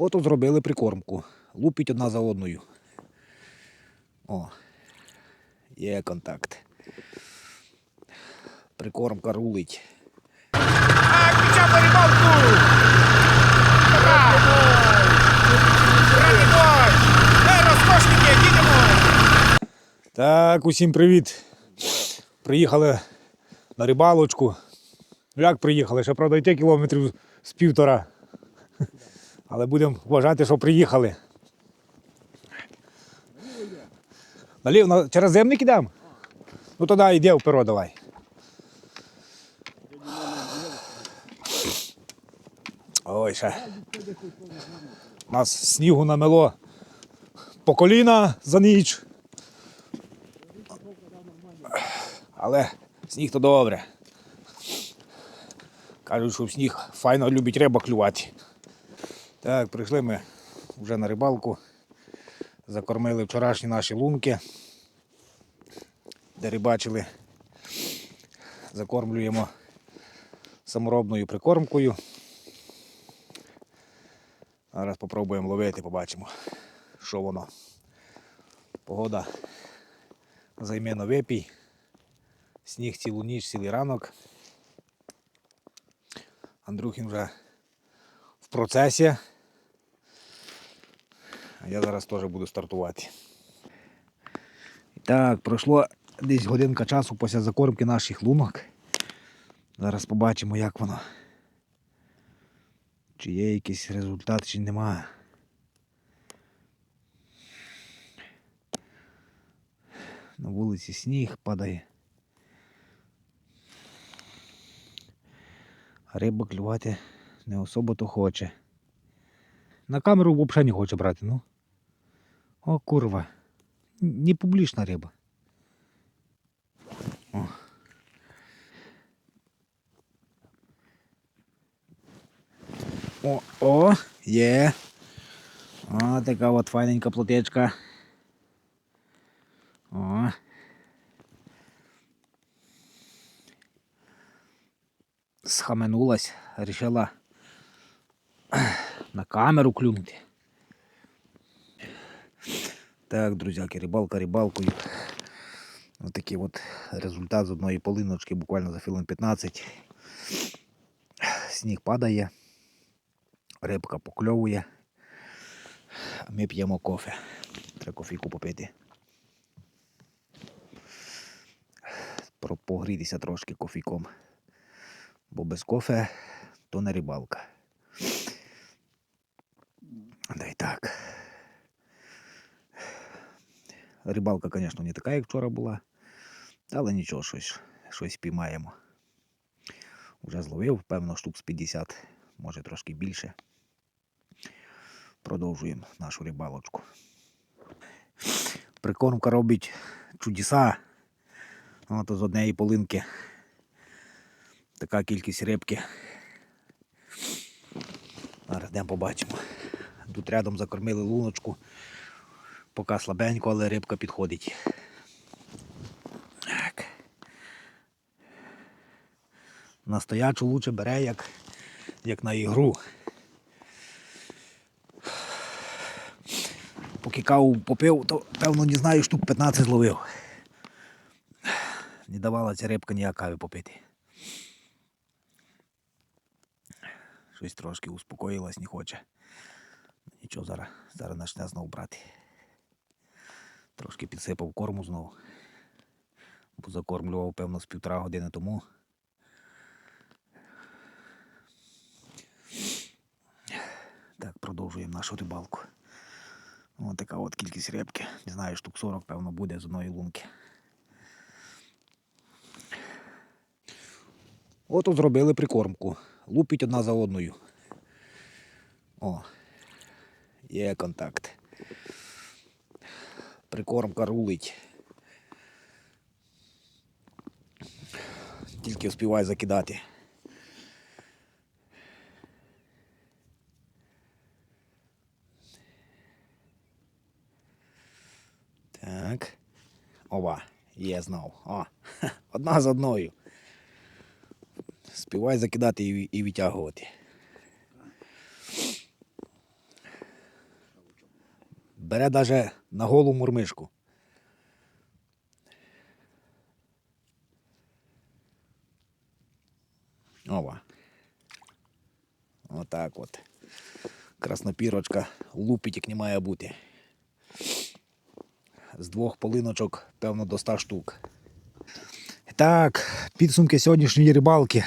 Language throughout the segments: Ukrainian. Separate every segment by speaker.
Speaker 1: Ото зробили прикормку. Лупить одна за одною. О, є контакт. Прикормка рулить.
Speaker 2: А, включав рибалку! Розкошники, їдемо!
Speaker 1: Так, усім привіт. Приїхали на рибалочку. Як приїхали? Ще правда йти кілометрів з півтора. Але будемо вважати, що приїхали. Налів, через земник йдемо? Ну тоді йди вперед давай. Ой, ще. У нас снігу намело по коліна за ніч. Але сніг то добре. Кажуть, що в сніг файно любить риба клювати. Так, прийшли ми вже на рибалку. Закормили вчорашні наші лунки, де рибачили. Закормлюємо саморобною прикормкою. Зараз спробуємо ловити, побачимо, що воно. Погода займе на випій. Сніг цілу ніч, цілий ранок. Андрюхін вже в процесі. А я зараз теж буду стартувати. Так, пройшло десь годинка часу після закормки наших лунок. Зараз побачимо, як воно. Чи є якийсь результат, чи нема. На вулиці сніг падає. А риба клювати не особо то хоче. На камеру взагалі не хоче брати, ну. О, курва. Не публічна риба. О. О, о, є. О, така от файненька плотечка. О. схаменулась, рішила на камеру клюнути. Так, друзяки, рибалка рибалкою. Ось такий от результат з одної полиночки буквально за хвилин 15. Сніг падає, рибка покльовує, а ми п'ємо кофе. Треба кофійку попити. Погрітися трошки кофійком. Бо без кофе то не рибалка. Да й так. Рибалка, звісно, не така, як вчора була, але нічого, щось, щось піймаємо. Уже зловив, певно, штук з 50, може трошки більше. Продовжуємо нашу рибалочку. Прикормка робить чудеса. От з однієї полинки така кількість рибки. Зараз йдемо побачимо. Тут рядом закормили луночку. Поки слабенько, але рибка підходить. Так. Настоячу лучше бере, як, як на ігру. Поки каву попив, то певно не знаю, штук 15 зловив. Не давала ця рибка ніяк кави попити. Щось трошки успокоїлась, не хоче. Нічого, зараз, зараз почне знову брати. Трошки підсипав корму знову. Бо закормлював, певно, з півтора години тому. Так, продовжуємо нашу рибалку. Ось така от кількість рибки. Не знаю, штук 40, певно, буде з одної лунки. Ото зробили прикормку. Лупить одна за одною. О, є контакт. Прикормка рулить. Тільки вспівай закидати. Так. Ова, є знов. О, одна з одною. Співай закидати і, і Бере навіть на голу мурмишку. Ова. Отак от. Краснопірочка лупить, як не має бути. З двох полиночок, певно, до 100 штук. Так, підсумки сьогоднішньої рибалки.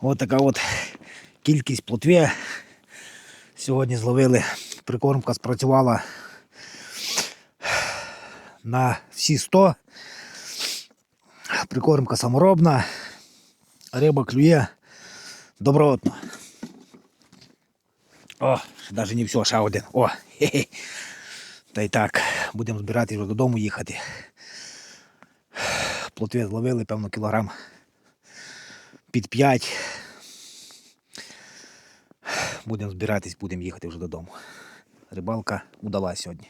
Speaker 1: Ось така от кількість плотві. Сьогодні зловили. Прикормка спрацювала на всі 100. Прикормка саморобна. Риба клює добротно. О, навіть не все, ще один. О, хе-хе. Та й так, будемо збирати вже додому їхати. Плотві зловили, певно, кілограм під 5. Будемо збиратись, будемо їхати вже додому. Рибалка удалась сьогодні.